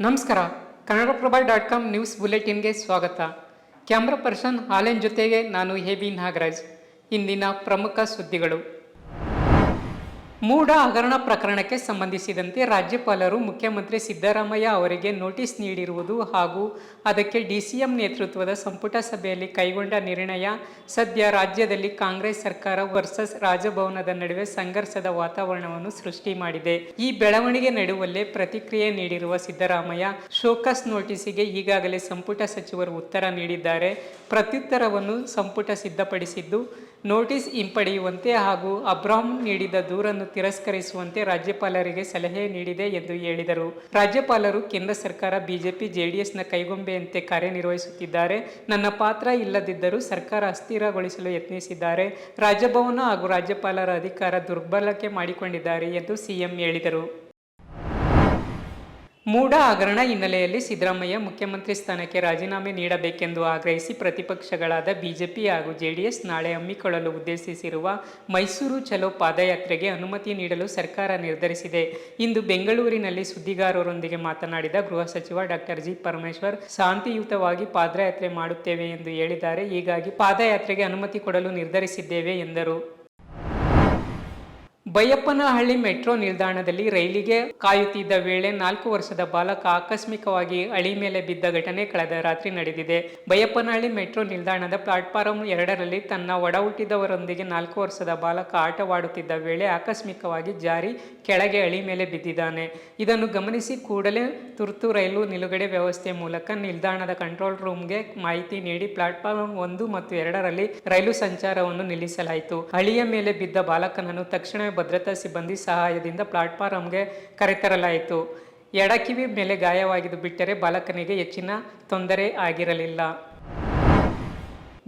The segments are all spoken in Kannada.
ನಮಸ್ಕಾರ. ಕನ್ನಡಪ್ರಭ ಡಾಟ್ ಕಾಮ್ ನ್ಯೂಸ್ ಬುಲೆಟಿನ್ಗೆ ಸ್ವಾಗತ. ಕ್ಯಾಮ್ರಾ ಪರ್ಸನ್ ಹಾಲೆನ್ ಜೊತೆಗೆ ನಾನು ಹೇಬಿ ನಾಗರಾಜ್. ಇಂದಿನ ಪ್ರಮುಖ ಸುದ್ದಿಗಳು. ಮೂಡ ಹಗರಣ ಪ್ರಕರಣಕ್ಕೆ ಸಂಬಂಧಿಸಿದಂತೆ ರಾಜ್ಯಪಾಲರು ಮುಖ್ಯಮಂತ್ರಿ ಸಿದ್ದರಾಮಯ್ಯ ಅವರಿಗೆ ನೋಟಿಸ್ ನೀಡಿರುವುದು ಹಾಗೂ ಅದಕ್ಕೆ ಡಿಸಿಎಂ ನೇತೃತ್ವದ ಸಂಪುಟ ಸಭೆಯಲ್ಲಿ ಕೈಗೊಂಡ ನಿರ್ಣಯ, ಸದ್ಯ ರಾಜ್ಯದಲ್ಲಿ ಕಾಂಗ್ರೆಸ್ ಸರ್ಕಾರ ವರ್ಸಸ್ ರಾಜಭವನದ ನಡುವೆ ಸಂಘರ್ಷದ ವಾತಾವರಣವನ್ನು ಸೃಷ್ಟಿ ಮಾಡಿದೆ. ಈ ಬೆಳವಣಿಗೆ ನಡುವಲ್ಲೇ ಪ್ರತಿಕ್ರಿಯೆ ನೀಡಿರುವ ಸಿದ್ದರಾಮಯ್ಯ, ಶೋಕಸ್ ನೋಟಿಸಿಗೆ ಈಗಾಗಲೇ ಸಂಪುಟ ಸಚಿವರು ಉತ್ತರ ನೀಡಿದ್ದಾರೆ. ಪ್ರತ್ಯುತ್ತರವನ್ನು ಸಂಪುಟ ಸಿದ್ಧಪಡಿಸಿದ್ದು, ನೋಟಿಸ್ ಹಿಂಪಡೆಯುವಂತೆ ಹಾಗೂ ಅಬ್ರಾಮ್ ನೀಡಿದ ದೂರನ್ನು ತಿರಸ್ಕರಿಸುವಂತೆ ರಾಜ್ಯಪಾಲರಿಗೆ ಸಲಹೆ ನೀಡಿದೆ ಎಂದು ಹೇಳಿದರು. ರಾಜ್ಯಪಾಲರು ಕೇಂದ್ರ ಸರ್ಕಾರ, ಬಿಜೆಪಿ, ಜೆಡಿಎಸ್ನ ಕೈಗೊಂಬೆಯಂತೆ ಕಾರ್ಯನಿರ್ವಹಿಸುತ್ತಿದ್ದಾರೆ. ನನ್ನ ಪಾತ್ರ ಇಲ್ಲದಿದ್ದರೂ ಸರ್ಕಾರ ಅಸ್ಥಿರಗೊಳಿಸಲು ಯತ್ನಿಸಿದ್ದಾರೆ. ರಾಜಭವನ ಹಾಗೂ ರಾಜ್ಯಪಾಲರ ಅಧಿಕಾರ ದುರ್ಬಳಕೆ ಮಾಡಿಕೊಂಡಿದ್ದಾರೆ ಎಂದು ಸಿಎಂ ಹೇಳಿದರು. ಮೂಡ ಹಗರಣ ಹಿನ್ನೆಲೆಯಲ್ಲಿ ಸಿದ್ದರಾಮಯ್ಯ ಮುಖ್ಯಮಂತ್ರಿ ಸ್ಥಾನಕ್ಕೆ ರಾಜೀನಾಮೆ ನೀಡಬೇಕೆಂದು ಆಗ್ರಹಿಸಿ ಪ್ರತಿಪಕ್ಷಗಳಾದ ಬಿಜೆಪಿ ಹಾಗೂ ಜೆಡಿಎಸ್ ನಾಳೆ ಹಮ್ಮಿಕೊಳ್ಳಲು ಉದ್ದೇಶಿಸಿರುವ ಮೈಸೂರು ಚಲೋ ಪಾದಯಾತ್ರೆಗೆ ಅನುಮತಿ ನೀಡಲು ಸರ್ಕಾರ ನಿರ್ಧರಿಸಿದೆ. ಇಂದು ಬೆಂಗಳೂರಿನಲ್ಲಿ ಸುದ್ದಿಗಾರರೊಂದಿಗೆ ಮಾತನಾಡಿದ ಗೃಹ ಸಚಿವ ಡಾಕ್ಟರ್ ಜಿ ಪರಮೇಶ್ವರ್, ಶಾಂತಿಯುತವಾಗಿ ಪಾದಯಾತ್ರೆ ಮಾಡುತ್ತೇವೆ ಎಂದು ಹೇಳಿದ್ದಾರೆ. ಹೀಗಾಗಿ ಪಾದಯಾತ್ರೆಗೆ ಅನುಮತಿ ಕೊಡಲು ನಿರ್ಧರಿಸಿದ್ದೇವೆ ಎಂದರು. ಬೈಯಪ್ಪನಹಳ್ಳಿ ಮೆಟ್ರೋ ನಿಲ್ದಾಣದಲ್ಲಿ ರೈಲಿಗೆ ಕಾಯುತ್ತಿದ್ದ ವೇಳೆ ನಾಲ್ಕು ವರ್ಷದ ಬಾಲಕ ಆಕಸ್ಮಿಕವಾಗಿ ಅಳಿ ಮೇಲೆ ಬಿದ್ದ ಘಟನೆ ಕಳೆದ ರಾತ್ರಿ ನಡೆದಿದೆ. ಬೈಯಪ್ಪನಹಳ್ಳಿ ಮೆಟ್ರೋ ನಿಲ್ದಾಣದ ಪ್ಲಾಟ್ಫಾರಂ ಎರಡರಲ್ಲಿ ತನ್ನ ಒಡ ಹುಟ್ಟಿದವರೊಂದಿಗೆ ನಾಲ್ಕು ವರ್ಷದ ಬಾಲಕ ಆಟವಾಡುತ್ತಿದ್ದ ವೇಳೆ ಆಕಸ್ಮಿಕವಾಗಿ ಜಾರಿ ಕೆಳಗೆ ಅಳಿ ಮೇಲೆ ಬಿದ್ದಿದ್ದಾನೆ. ಇದನ್ನು ಗಮನಿಸಿ ಕೂಡಲೇ ತುರ್ತು ರೈಲು ನಿಲುಗಡೆ ವ್ಯವಸ್ಥೆ ಮೂಲಕ ನಿಲ್ದಾಣದ ಕಂಟ್ರೋಲ್ ರೂಮ್ಗೆ ಮಾಹಿತಿ ನೀಡಿ ಪ್ಲಾಟ್ಫಾರಂ ಒಂದು ಮತ್ತು ಎರಡರಲ್ಲಿ ರೈಲು ಸಂಚಾರವನ್ನು ನಿಲ್ಲಿಸಲಾಯಿತು. ಹಳಿಯ ಮೇಲೆ ಬಿದ್ದ ಬಾಲಕನನ್ನು ತಕ್ಷಣವೇ ಭದ್ರತಾ ಸಿಬ್ಬಂದಿ ಸಹಾಯದಿಂದ ಪ್ಲಾಟ್ಫಾರಂಗೆ ಕರೆತರಲಾಯಿತು. ಎಡಕಿವಿ ಮೇಲೆ ಗಾಯವಾಗಿದ್ದು ಬಿಟ್ಟರೆ ಬಾಲಕನಿಗೆ ಹೆಚ್ಚಿನ ತೊಂದರೆ ಆಗಿರಲಿಲ್ಲ.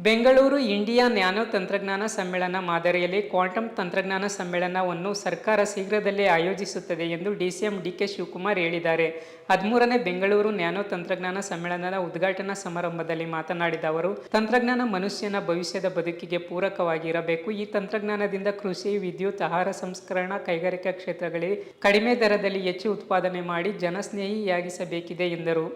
ಬೆಂಗಳೂರು ಇಂಡಿಯಾ ನ್ಯಾನೋ ತಂತ್ರಜ್ಞಾನ ಸಮ್ಮೇಳನ ಮಾದರಿಯಲ್ಲಿ ಕ್ವಾಂಟಮ್ ತಂತ್ರಜ್ಞಾನ ಸಮ್ಮೇಳನವನ್ನು ಸರ್ಕಾರ ಶೀಘ್ರದಲ್ಲೇ ಆಯೋಜಿಸುತ್ತದೆ ಎಂದು ಡಿಸಿಎಂ ಡಿಕೆ ಶಿವಕುಮಾರ್ ಹೇಳಿದ್ದಾರೆ. ಹದಿಮೂರನೇ ಬೆಂಗಳೂರು ನ್ಯಾನೋ ತಂತ್ರಜ್ಞಾನ ಸಮ್ಮೇಳನದ ಉದ್ಘಾಟನಾ ಸಮಾರಂಭದಲ್ಲಿ ಮಾತನಾಡಿದ ಅವರು, ತಂತ್ರಜ್ಞಾನ ಮನುಷ್ಯನ ಭವಿಷ್ಯದ ಬದುಕಿಗೆ ಪೂರಕವಾಗಿರಬೇಕು. ಈ ತಂತ್ರಜ್ಞಾನದಿಂದ ಕೃಷಿ, ವಿದ್ಯುತ್, ಆಹಾರ ಸಂಸ್ಕರಣಾ, ಕೈಗಾರಿಕಾ ಕ್ಷೇತ್ರಗಳಿಗೆ ಕಡಿಮೆ ದರದಲ್ಲಿ ಹೆಚ್ಚು ಉತ್ಪಾದನೆ ಮಾಡಿ ಜನಸ್ನೇಹಿಯಾಗಿಸಬೇಕಿದೆ ಎಂದರು.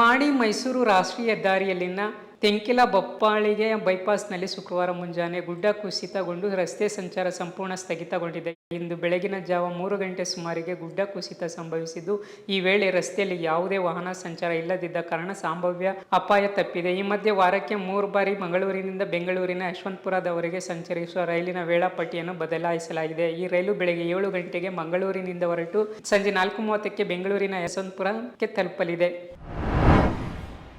ಮಾಡಿ ಮೈಸೂರು ರಾಷ್ಟ್ರೀಯ ಹೆದ್ದಾರಿಯಲ್ಲಿನ ತೆಂಕಿಲ ಬಪ್ಪಾಳಿಗೆ ಬೈಪಾಸ್ನಲ್ಲಿ ಶುಕ್ರವಾರ ಮುಂಜಾನೆ ಗುಡ್ಡ ಕುಸಿತಗೊಂಡು ರಸ್ತೆ ಸಂಚಾರ ಸಂಪೂರ್ಣ ಸ್ಥಗಿತಗೊಂಡಿದೆ. ಇಂದು ಬೆಳಗಿನ ಜಾವ ಮೂರು ಗಂಟೆ ಸುಮಾರಿಗೆ ಗುಡ್ಡ ಕುಸಿತ ಸಂಭವಿಸಿದ್ದು, ಈ ವೇಳೆ ರಸ್ತೆಯಲ್ಲಿ ಯಾವುದೇ ವಾಹನ ಸಂಚಾರ ಇಲ್ಲದಿದ್ದ ಕಾರಣ ಸಂಭಾವ್ಯ ಅಪಾಯ ತಪ್ಪಿದೆ. ಈ ಮಧ್ಯೆ ವಾರಕ್ಕೆ ಮೂರು ಬಾರಿ ಮಂಗಳೂರಿನಿಂದ ಬೆಂಗಳೂರಿನ ಯಶವಂತಪುರದವರೆಗೆ ಸಂಚರಿಸುವ ರೈಲಿನ ವೇಳಾಪಟ್ಟಿಯನ್ನು ಬದಲಾಯಿಸಲಾಗಿದೆ. ಈ ರೈಲು ಬೆಳಗ್ಗೆ ಏಳು ಗಂಟೆಗೆ ಮಂಗಳೂರಿನಿಂದ ಹೊರಟು ಸಂಜೆ ನಾಲ್ಕು ಮೂವತ್ತಕ್ಕೆ ಬೆಂಗಳೂರಿನ ಯಶವಂತಪುರಕ್ಕೆ ತಲುಪಲಿದೆ.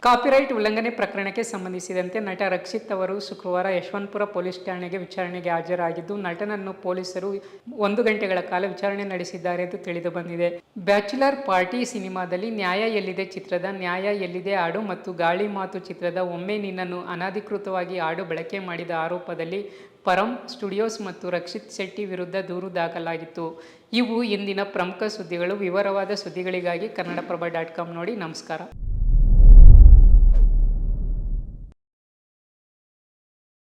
ಕಾಪಿರೈಟ್ ಉಲ್ಲಂಘನೆ ಪ್ರಕರಣಕ್ಕೆ ಸಂಬಂಧಿಸಿದಂತೆ ನಟ ರಕ್ಷಿತ್ ಅವರು ಶುಕ್ರವಾರ ಯಶವಂತಪುರ ಪೊಲೀಸ್ ಠಾಣೆಗೆ ವಿಚಾರಣೆಗೆ ಹಾಜರಾಗಿದ್ದು, ನಟನನ್ನು ಪೊಲೀಸರು ಒಂದು ಗಂಟೆಗಳ ಕಾಲ ವಿಚಾರಣೆ ನಡೆಸಿದ್ದಾರೆ ಎಂದು ತಿಳಿದು ಬಂದಿದೆ. ಬ್ಯಾಚುಲರ್ ಪಾರ್ಟಿ ಸಿನಿಮಾದಲ್ಲಿ ನ್ಯಾಯ ಎಲ್ಲಿದೆ ಚಿತ್ರದ ನ್ಯಾಯ ಎಲ್ಲಿದೆ ಹಾಡು ಮತ್ತು ಗಾಳಿ ಮಾತು ಚಿತ್ರದ ಒಮ್ಮೆ ನಿನ್ನನ್ನು ಅನಧಿಕೃತವಾಗಿ ಹಾಡು ಬಳಕೆ ಮಾಡಿದ ಆರೋಪದಲ್ಲಿ ಪರಂ ಸ್ಟುಡಿಯೋಸ್ ಮತ್ತು ರಕ್ಷಿತ್ ಶೆಟ್ಟಿ ವಿರುದ್ಧ ದೂರು ದಾಖಲಾಗಿತ್ತು. ಇವು ಇಂದಿನ ಪ್ರಮುಖ ಸುದ್ದಿಗಳು. ವಿವರವಾದ ಸುದ್ದಿಗಳಿಗಾಗಿ ಕನ್ನಡಪ್ರಭ ಡಾಟ್ ಕಾಮ್ ನೋಡಿ. ನಮಸ್ಕಾರ.